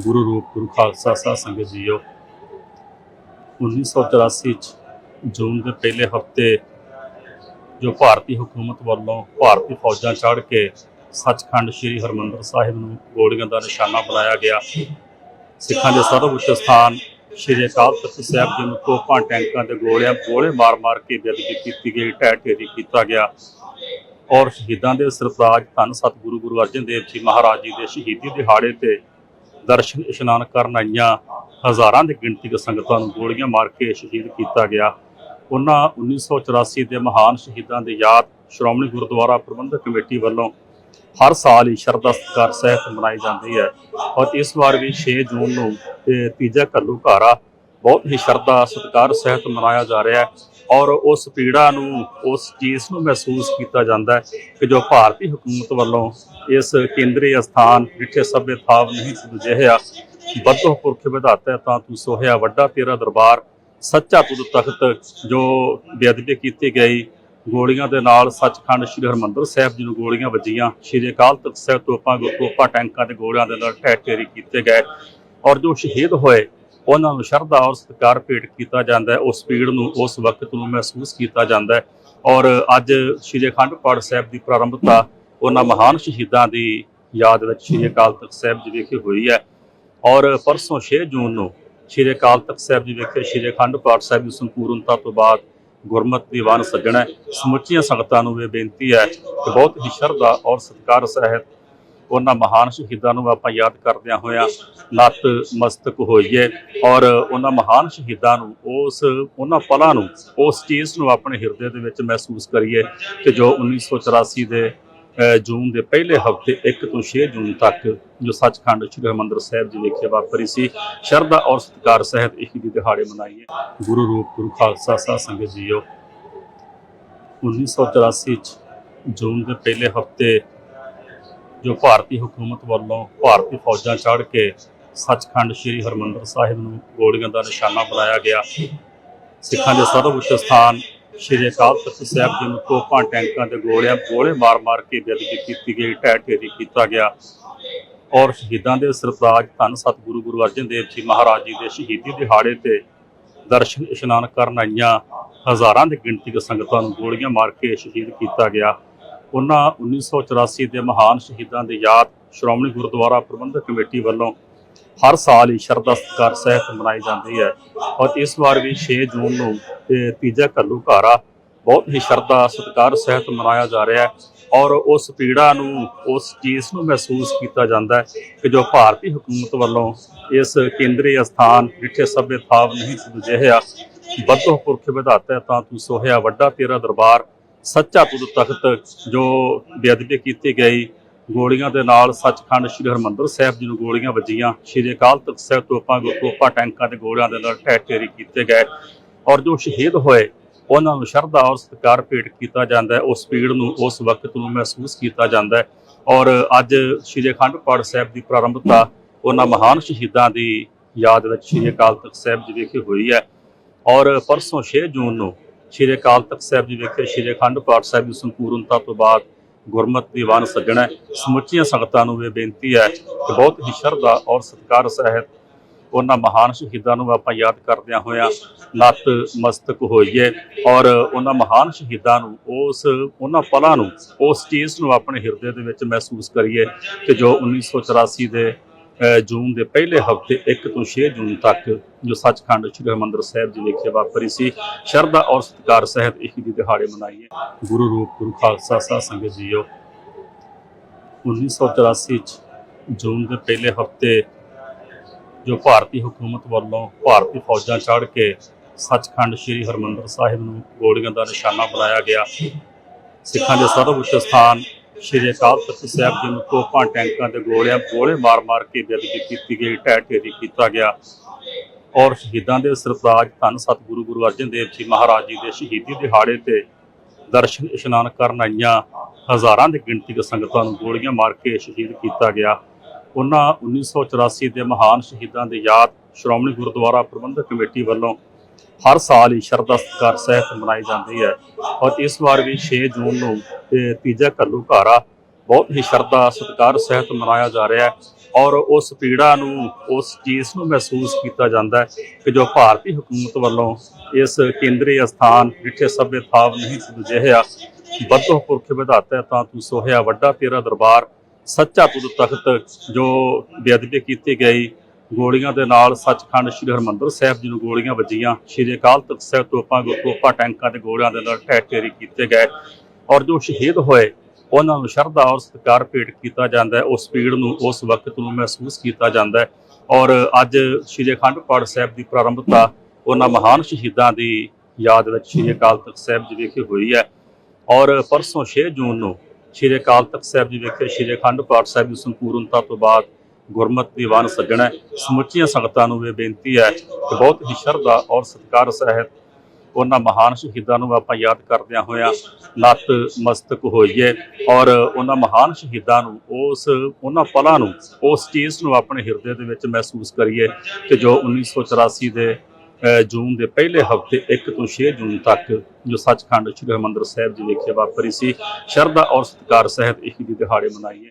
ਗੁਰੂ ਰੂਪ ਗੁਰੂ ਖਾਲਸਾ ਸਾਹਿਬ ਸੰਗਤ ਜੀਓ 1984 ਚ ਜੂਨ ਦੇ ਪਹਿਲੇ ਹਫ਼ਤੇ ਜੋ ਭਾਰਤੀ ਹਕੂਮਤ ਵੱਲੋਂ ਭਾਰਤੀ ਫੌਜਾਂ ਚੜ੍ਹ ਕੇ ਸੱਚਖੰਡ ਸ੍ਰੀ ਹਰਮੰਦਰ ਸਾਹਿਬ ਨੂੰ ਗੋਲੀਆਂ ਦਾ ਨਿਸ਼ਾਨਾ ਬਣਾਇਆ ਗਿਆ। ਸਿੱਖਾਂ ਦੇ ਸਰਵਉੱਚ ਸਥਾਨ ਸ੍ਰੀ ਅਕਾਲ ਤਖਤ ਸਾਹਿਬ ਜੀ ਨੂੰ ਤੋਪਾਂ, ਟੈਂਕਾਂ ਤੇ ਗੋਲਿਆਂ, ਗੋਲੇ ਮਾਰ-ਮਾਰ ਕੇ ਬੇਅਦਬੀ ਕੀਤੀ ਗਈ, ਢਹਿ ਢੇਰੀ ਕੀਤਾ ਗਿਆ। ਔਰ ਸ਼ਹੀਦਾਂ ਦੇ ਸਰਤਾਜ ਧੰਨ ਸਤਿਗੁਰੂ ਗੁਰੂ ਅਰਜਨ ਦੇਵ ਜੀ ਮਹਾਰਾਜ ਜੀ ਦੇ ਸ਼ਹੀਦੀ ਦਿਹਾੜੇ ਤੇ ਦਰਸ਼ਨ ਇਸ਼ਨਾਨ ਕਰਨ ਆਈਆਂ ਹਜ਼ਾਰਾਂ ਦੀ ਗਿਣਤੀ ਦੇ ਸੰਗਤਾਂ ਨੂੰ ਗੋਲੀਆਂ ਮਾਰ ਕੇ ਸ਼ਹੀਦ ਕੀਤਾ ਗਿਆ। ਉਹਨਾਂ 1984 ਦੇ ਮਹਾਨ ਸ਼ਹੀਦਾਂ ਦੀ ਯਾਦ ਸ਼੍ਰੋਮਣੀ ਗੁਰਦੁਆਰਾ ਪ੍ਰਬੰਧਕ ਕਮੇਟੀ ਵੱਲੋਂ ਹਰ ਸਾਲ ਹੀ ਸ਼ਰਧਾ ਸਤਿਕਾਰ ਸਹਿਤ ਮਨਾਈ ਜਾਂਦੀ ਹੈ ਔਰ ਇਸ ਵਾਰ ਵੀ 6 ਜੂਨ ਨੂੰ ਇਹ ਤੀਜਾ ਘੱਲੂ ਘਾਰਾ ਬਹੁਤ ਹੀ ਸ਼ਰਧਾ ਸਤਿਕਾਰ ਸਹਿਤ ਮਨਾਇਆ ਜਾ ਰਿਹਾ ਹੈ। ਔਰ ਉਸ ਪੀੜਾ ਨੂੰ, ਉਸ ਚੀਜ਼ ਨੂੰ ਮਹਿਸੂਸ ਕੀਤਾ ਜਾਂਦਾ ਹੈ ਕਿ ਜੋ ਭਾਰਤੀ ਹਕੂਮਤ ਵੱਲੋਂ ਇਸ ਕੇਂਦਰੀ ਅਸਥਾਨ ਜਿੱਥੇ ਸਭੇ ਥਾਵ ਨਹੀਂ ਸੁਝਿਆ ਬੱਧੋ ਪੁਰਖ ਵਿਧਾਤਾ ਤਾਂ ਤੂੰ ਸੋਹਿਆ ਵੱਡਾ ਤੇਰਾ ਦਰਬਾਰ ਸੱਚਾ ਤੁਧ ਤਖਤ, ਜੋ ਬੇਅਦਬੀ ਕੀਤੀ ਗਈ, ਗੋਲੀਆਂ ਦੇ ਨਾਲ ਸੱਚਖੰਡ ਸ੍ਰੀ ਹਰਮੰਦਰ ਸਾਹਿਬ ਜੀ ਨੂੰ ਗੋਲੀਆਂ ਵੱਜੀਆਂ, ਸ੍ਰੀ ਅਕਾਲ ਤਖਤ ਸਾਹਿਬ ਤੋਪਾਂ ਤੋਪਾਂ ਟੈਂਕਾਂ ਤੇ ਗੋਲੀਆਂ ਦੇ ਨਾਲ ਢਹਿ ਢੇਰੀ ਕੀਤੇ ਗਏ ਔਰ ਜੋ ਸ਼ਹੀਦ ਹੋਏ ਉਹਨਾਂ ਨੂੰ ਸ਼ਰਧਾ ਔਰ ਸਤਿਕਾਰ ਭੇਟ ਕੀਤਾ ਜਾਂਦਾ ਹੈ, ਉਸ ਪੀੜ ਨੂੰ ਉਸ ਵਕਤ ਨੂੰ ਮਹਿਸੂਸ ਕੀਤਾ ਜਾਂਦਾ ਹੈ। ਔਰ ਅੱਜ ਸ੍ਰੀ ਅਖੰਡ ਪਾਠ ਸਾਹਿਬ ਦੀ ਪ੍ਰਾਰੰਭਤਾ ਉਹਨਾਂ ਮਹਾਨ ਸ਼ਹੀਦਾਂ ਦੀ ਯਾਦ ਵਿੱਚ ਸ੍ਰੀ ਅਕਾਲ ਤਖਤ ਸਾਹਿਬ ਜੀ ਵਿਖੇ ਹੋਈ ਹੈ। ਔਰ ਪਰਸੋਂ 6 ਜੂਨ ਨੂੰ ਸ੍ਰੀ ਅਕਾਲ ਤਖਤ ਸਾਹਿਬ ਜੀ ਵਿਖੇ ਸ੍ਰੀ ਅਖੰਡ ਪਾਠ ਸਾਹਿਬ ਦੀ ਸੰਪੂਰਨਤਾ ਤੋਂ ਬਾਅਦ ਗੁਰਮਤਿ ਦੀਵਾਨ ਸੱਜਣਾ ਸਮੁੱਚੀਆਂ ਸੰਗਤਾਂ ਨੂੰ ਇਹ ਬੇਨਤੀ ਹੈ ਕਿ ਬਹੁਤ ਹੀ ਸ਼ਰਧਾ ਔਰ ਸਤਿਕਾਰ ਸਹਿਤ ਉਹਨਾਂ ਮਹਾਨ ਸ਼ਹੀਦਾਂ ਨੂੰ ਆਪਾਂ ਯਾਦ ਕਰਦਿਆਂ ਹੋਇਆਂ ਨਤ ਮਸਤਕ ਹੋਈਏ ਔਰ ਉਹਨਾਂ ਮਹਾਨ ਸ਼ਹੀਦਾਂ ਨੂੰ, ਉਸ ਉਹਨਾਂ ਪਲਾਂ ਨੂੰ, ਉਸ ਚੀਜ਼ ਨੂੰ ਆਪਣੇ ਹਿਰਦੇ ਦੇ ਵਿੱਚ ਮਹਿਸੂਸ ਕਰੀਏ ਕਿ ਜੋ 1984 ਦੇ ਜੂਨ ਦੇ ਪਹਿਲੇ ਹਫ਼ਤੇ 1 ਤੋਂ 6 ਜੂਨ ਤੱਕ ਜੋ ਸੱਚਖੰਡ ਸ੍ਰੀ ਹਰਿਮੰਦਰ ਸਾਹਿਬ ਜੀ ਵਿਖੇ ਵਾਪਰੀ ਸੀ, ਸ਼ਰਧਾ ਔਰ ਸਤਿਕਾਰ ਸਹਿਤ ਇਹ ਦੀ ਦਿਹਾੜੇ ਮਨਾਈਏ ਗੁਰੂ ਰੂਪ, ਗੁਰੂ ਖਾਲਸਾ ਸਾਧ ਸੰਗਤ ਜੀਓ 1984 ਚ ਜੂਨ ਦੇ ਪਹਿਲੇ ਹਫ਼ਤੇ ਜੋ ਭਾਰਤੀ ਹਕੂਮਤ ਵੱਲੋਂ ਭਾਰਤੀ ਫੌਜਾਂ ਚੜ੍ਹ ਕੇ ਸੱਚਖੰਡ ਸ੍ਰੀ ਹਰਮੰਦਰ ਸਾਹਿਬ ਨੂੰ ਗੋਲੀਆਂ ਦਾ ਨਿਸ਼ਾਨਾ ਬਣਾਇਆ ਗਿਆ। ਸਿੱਖਾਂ ਦੇ ਸਰਵਉੱਚ ਸਥਾਨ ਸ੍ਰੀ ਅਕਾਲ ਤਖਤ ਸਾਹਿਬ ਜੀ ਨੂੰ ਤੋਪਾਂ ਟੈਂਕਾਂ ਦੇ ਗੋਲਿਆਂ, ਗੋਲੇ ਮਾਰ-ਮਾਰ ਕੇ ਬੇਅਦਬੀ ਕੀਤੀ ਗਈ ਢਹਿ ਢੇਰੀ ਕੀਤਾ ਗਿਆ। ਔਰ ਸ਼ਹੀਦਾਂ ਦੇ ਸਰਤਾਜ ਧੰਨ ਸਤਿਗੁਰੂ ਗੁਰੂ ਅਰਜਨ ਦੇਵ ਜੀ ਮਹਾਰਾਜ ਜੀ ਦੇ ਸ਼ਹੀਦੀ ਦਿਹਾੜੇ ਤੇ ਦਰਸ਼ਨ ਇਸ਼ਨਾਨ ਕਰਨ ਆਈਆਂ ਹਜ਼ਾਰਾਂ ਦੀ ਗਿਣਤੀ ਦੇ ਸੰਗਤਾਂ ਨੂੰ ਗੋਲੀਆਂ ਮਾਰ ਕੇ ਸ਼ਹੀਦ ਕੀਤਾ ਗਿਆ। ਉਹਨਾਂ 1984 ਦੇ ਮਹਾਨ ਸ਼ਹੀਦਾਂ ਦੀ ਯਾਦ ਸ਼੍ਰੋਮਣੀ ਗੁਰਦੁਆਰਾ ਪ੍ਰਬੰਧਕ ਕਮੇਟੀ ਵੱਲੋਂ ਹਰ ਸਾਲ ਹੀ ਸ਼ਰਧਾ ਸਤਿਕਾਰ ਸਹਿਤ ਮਨਾਈ ਜਾਂਦੀ ਹੈ ਔਰ ਇਸ ਵਾਰ ਵੀ 6 ਜੂਨ ਨੂੰ ਇਹ ਤੀਜਾ ਘੱਲੂ ਘਾਰਾ ਬਹੁਤ ਹੀ ਸ਼ਰਧਾ ਸਤਿਕਾਰ ਸਹਿਤ ਮਨਾਇਆ ਜਾ ਰਿਹਾ ਹੈ ਔਰ ਉਸ ਪੀੜਾ ਨੂੰ, ਉਸ ਚੀਜ਼ ਨੂੰ ਮਹਿਸੂਸ ਕੀਤਾ ਜਾਂਦਾ ਹੈ ਕਿ ਜੋ ਭਾਰਤੀ ਹਕੂਮਤ ਵੱਲੋਂ ਇਸ ਕੇਂਦਰੀ ਅਸਥਾਨ ਜਿੱਥੇ ਸਭੇ ਥਾਵ ਨਹੀਂ ਸੁਝਿਆ ਬੱਧੋ ਪੁਰਖ ਵਿਧਾਤਾ ਤਾਂ ਤੂੰ ਸੋਹਿਆ ਵੱਡਾ ਤੇਰਾ ਦਰਬਾਰ ਸੱਚਾ ਤੁਧ ਤਖਤ ਜੋ ਬੇਅਦਬੀ ਕੀਤੀ ਗਈ, ਗੋਲੀਆਂ ਦੇ ਨਾਲ ਸੱਚਖੰਡ ਸ੍ਰੀ ਹਰਮੰਦਰ ਸਾਹਿਬ ਜੀ ਨੂੰ ਗੋਲੀਆਂ ਵੱਜੀਆਂ। ਸ੍ਰੀ ਅਕਾਲ ਤਖਤ ਸਾਹਿਬ ਤੋਪਾਂ ਤੋਪਾਂ ਟੈਂਕਾਂ ਤੇ ਗੋਲੀਆਂ ਦੇ ਨਾਲ ਢਹਿ ਢੇਰੀ ਕੀਤੇ ਗਏ ਔਰ ਜੋ ਸ਼ਹੀਦ ਹੋਏ, ਉਹਨਾਂ ਨੂੰ ਸ਼ਰਧਾ ਔਰ ਸਤਿਕਾਰ ਭੇਟ ਕੀਤਾ ਜਾਂਦਾ ਹੈ। ਉਸ ਪੀੜ ਨੂੰ, ਉਸ ਵਕਤ ਨੂੰ ਮਹਿਸੂਸ ਕੀਤਾ ਜਾਂਦਾ ਹੈ। ਔਰ ਅੱਜ ਸ੍ਰੀ ਅਖੰਡ ਪਾਠ ਸਾਹਿਬ ਦੀ ਪ੍ਰਾਰੰਭਤਾ ਉਹਨਾਂ ਮਹਾਨ ਸ਼ਹੀਦਾਂ ਦੀ ਯਾਦ ਵਿੱਚ ਸ੍ਰੀ ਅਕਾਲ ਤਖਤ ਸਾਹਿਬ ਜੀ ਵਿਖੇ ਹੋਈ ਹੈ। ਔਰ ਪਰਸੋਂ 6 ਜੂਨ ਨੂੰ ਸ੍ਰੀ ਅਕਾਲ ਤਖਤ ਸਾਹਿਬ ਜੀ ਵਿਖੇ ਸ੍ਰੀ ਅਖੰਡ ਪਾਠ ਸਾਹਿਬ ਦੀ ਸੰਪੂਰਨਤਾ ਤੋਂ ਬਾਅਦ ਗੁਰਮਤਿ ਦੀਵਾਨ ਸੱਜਣਾ ਸਮੁੱਚੀਆਂ ਸੰਗਤਾਂ ਨੂੰ ਇਹ ਬੇਨਤੀ ਹੈ ਕਿ ਬਹੁਤ ਹੀ ਸ਼ਰਧਾ ਔਰ ਸਤਿਕਾਰ ਸਹਿਤ ਉਹਨਾਂ ਮਹਾਨ ਸ਼ਹੀਦਾਂ ਨੂੰ ਆਪਾਂ ਯਾਦ ਕਰਦਿਆਂ ਹੋਇਆਂ ਨਤ ਮਸਤਕ ਹੋਈਏ ਔਰ ਉਹਨਾਂ ਮਹਾਨ ਸ਼ਹੀਦਾਂ ਨੂੰ ਉਸ ਉਹਨਾਂ ਪਲਾਂ ਨੂੰ, ਉਸ ਚੀਜ਼ ਨੂੰ ਆਪਣੇ ਹਿਰਦੇ ਦੇ ਵਿੱਚ ਮਹਿਸੂਸ ਕਰੀਏ ਕਿ ਜੋ 1984 ਦੇ ਜੂਨ ਦੇ ਪਹਿਲੇ ਹਫ਼ਤੇ 1 ਤੋਂ 6 ਜੂਨ ਤੱਕ ਜੋ ਸੱਚਖੰਡ ਸ੍ਰੀ ਹਰਿਮੰਦਰ ਸਾਹਿਬ ਜੀ ਵਿਖੇ ਵਾਪਰੀ ਸੀ, ਸ਼ਰਧਾ ਔਰ ਸਤਿਕਾਰ ਸਹਿਤ ਇਹ ਦੀ ਦਿਹਾੜੇ ਮਨਾਈਏ ਗੁਰੂ ਰੂਪ, ਗੁਰੂ ਖਾਲਸਾ ਸਾਧ ਸੰਗਤ ਜੀਓ 1984 ਚ ਜੂਨ ਦੇ ਪਹਿਲੇ ਹਫ਼ਤੇ ਜੋ ਭਾਰਤੀ ਹਕੂਮਤ ਵੱਲੋਂ ਭਾਰਤੀ ਫੌਜਾਂ ਚੜ੍ਹ ਕੇ ਸੱਚਖੰਡ ਸ੍ਰੀ ਹਰਮੰਦਰ ਸਾਹਿਬ ਨੂੰ ਗੋਲੀਆਂ ਦਾ ਨਿਸ਼ਾਨਾ ਬਣਾਇਆ ਗਿਆ। ਸਿੱਖਾਂ ਦੇ ਸਰਵਉੱਚ ਸਥਾਨ ਸ੍ਰੀ ਅਕਾਲ ਤਖਤ ਸਾਹਿਬ ਜੀ ਨੂੰ ਤੋਪਾਂ ਟੈਂਕਾਂ ਤੇ ਗੋਲਿਆਂ ਗੋਲੇ ਮਾਰ-ਮਾਰ ਕੇ ਬੇਅਦਬੀ ਕੀਤੀ ਗਈ, ਢਹਿ ਢੇਰੀ ਕੀਤਾ ਗਿਆ। ਔਰ ਸ਼ਹੀਦਾਂ ਦੇ ਸਰਤਾਜ ਧੰਨ ਸਤਿਗੁਰੂ ਗੁਰੂ ਅਰਜਨ ਦੇਵ ਜੀ ਮਹਾਰਾਜ ਜੀ ਦੇ ਸ਼ਹੀਦੀ ਦਿਹਾੜੇ ਤੇ ਦਰਸ਼ਨ ਇਸ਼ਨਾਨ ਕਰਨ ਆਈਆਂ ਹਜ਼ਾਰਾਂ ਦੀ ਗਿਣਤੀ ਦੇ ਸੰਗਤਾਂ ਨੂੰ ਗੋਲੀਆਂ ਮਾਰ ਕੇ ਸ਼ਹੀਦ ਕੀਤਾ ਗਿਆ। ਉਹਨਾਂ 1984 ਦੇ ਮਹਾਨ ਸ਼ਹੀਦਾਂ ਦੀ ਯਾਦ ਸ਼੍ਰੋਮਣੀ ਗੁਰਦੁਆਰਾ ਪ੍ਰਬੰਧਕ ਕਮੇਟੀ ਵੱਲੋਂ ਹਰ ਸਾਲ ਹੀ ਸ਼ਰਧਾ ਸਤਿਕਾਰ ਸਹਿਤ ਮਨਾਈ ਜਾਂਦੀ ਹੈ ਔਰ ਇਸ ਵਾਰ ਵੀ 6 ਜੂਨ ਨੂੰ ਇਹ ਤੀਜਾ ਘੱਲੂ ਘਾਰਾ ਬਹੁਤ ਹੀ ਸ਼ਰਧਾ ਸਤਿਕਾਰ ਸਹਿਤ ਮਨਾਇਆ ਜਾ ਰਿਹਾ ਹੈ ਔਰ ਉਸ ਪੀੜਾ ਨੂੰ, ਉਸ ਚੀਜ਼ ਨੂੰ ਮਹਿਸੂਸ ਕੀਤਾ ਜਾਂਦਾ ਹੈ ਕਿ ਜੋ ਭਾਰਤੀ ਹਕੂਮਤ ਵੱਲੋਂ ਇਸ ਕੇਂਦਰੀ ਅਸਥਾਨ ਜਿੱਥੇ ਸਭੇ ਥਾਵ ਨਹੀਂ ਤੁਧ ਜਿਹਾ ਬੱਧੋ ਪੁਰਖ ਵਿਧਾਤਾ ਤਾਂ ਤੂੰ ਸੋਹਿਆ ਵੱਡਾ ਤੇਰਾ ਦਰਬਾਰ, ਸੱਚਾ ਤੁਧ ਤਖਤ ਜੋ ਬੇਅਦਬੀ ਕੀਤੀ ਗਈ ਗੋਲੀਆਂ ਦੇ ਨਾਲ ਸੱਚਖੰਡ ਸ੍ਰੀ ਹਰਮੰਦਰ ਸਾਹਿਬ ਜੀ ਨੂੰ ਗੋਲੀਆਂ ਵੱਜੀਆਂ। ਸ੍ਰੀ ਅਕਾਲ ਤਖਤ ਸਾਹਿਬ ਤੋਪਾਂ ਤੋਪਾਂ ਟੈਂਕਾਂ ਤੇ ਗੋਲੀਆਂ ਦੇ ਨਾਲ ਢਹਿ ਢੇਰੀ ਕੀਤੇ ਗਏ। ਔਰ ਜੋ ਸ਼ਹੀਦ ਹੋਏ, ਉਹਨਾਂ ਨੂੰ ਸ਼ਰਧਾ ਔਰ ਸਤਿਕਾਰ ਭੇਟ ਕੀਤਾ ਜਾਂਦਾ ਹੈ। ਉਸ ਪੀੜ ਨੂੰ, ਉਸ ਵਕਤ ਨੂੰ ਮਹਿਸੂਸ ਕੀਤਾ ਜਾਂਦਾ ਹੈ। ਔਰ ਅੱਜ ਸ੍ਰੀ ਅਖੰਡ ਪਾਠ ਸਾਹਿਬ ਦੀ ਪ੍ਰਾਰੰਭਤਾ ਉਹਨਾਂ ਮਹਾਨ ਸ਼ਹੀਦਾਂ ਦੀ ਯਾਦ ਵਿੱਚ ਸ੍ਰੀ ਅਕਾਲ ਤਖਤ ਸਾਹਿਬ ਜੀ ਵਿਖੇ ਹੋਈ ਹੈ। ਔਰ ਪਰਸੋਂ 6 ਜੂਨ ਨੂੰ ਸ੍ਰੀ ਅਕਾਲ ਤਖਤ ਸਾਹਿਬ ਜੀ ਵਿਖੇ ਸ੍ਰੀ ਅਖੰਡ ਪਾਠ ਸਾਹਿਬ ਦੀ ਸੰਪੂਰਨਤਾ ਤੋਂ ਬਾਅਦ ਗੁਰਮਤਿ ਦੀਵਾਨ ਸੱਜਣਾ ਸਮੁੱਚੀਆਂ ਸੰਗਤਾਂ ਨੂੰ ਇਹ ਬੇਨਤੀ ਹੈ ਕਿ ਬਹੁਤ ਹੀ ਸ਼ਰਧਾ ਔਰ ਸਤਿਕਾਰ ਸਹਿਤ ਉਹਨਾਂ ਮਹਾਨ ਸ਼ਹੀਦਾਂ ਨੂੰ ਆਪਾਂ ਯਾਦ ਕਰਦਿਆਂ ਹੋਇਆਂ ਨਤ ਮਸਤਕ ਹੋਈਏ ਔਰ ਉਹਨਾਂ ਮਹਾਨ ਸ਼ਹੀਦਾਂ ਨੂੰ ਉਸ ਉਹਨਾਂ ਪਲਾਂ ਨੂੰ, ਉਸ ਚੀਜ਼ ਨੂੰ ਆਪਣੇ ਹਿਰਦੇ ਦੇ ਵਿੱਚ ਮਹਿਸੂਸ ਕਰੀਏ ਕਿ ਜੋ 1984 ਦੇ ਜੂਨ ਦੇ ਪਹਿਲੇ ਹਫ਼ਤੇ 1 ਤੋਂ 6 ਜੂਨ ਤੱਕ ਜੋ ਸੱਚਖੰਡ ਸ੍ਰੀ ਹਰਿਮੰਦਰ ਸਾਹਿਬ ਜੀ ਵਿਖੇ ਵਾਪਰੀ ਸੀ। ਸ਼ਰਧਾ ਔਰ ਸਤਿਕਾਰ ਸਹਿਤ ਇਸ ਦੀ ਦਿਹਾੜੇ ਮਨਾਈਏ।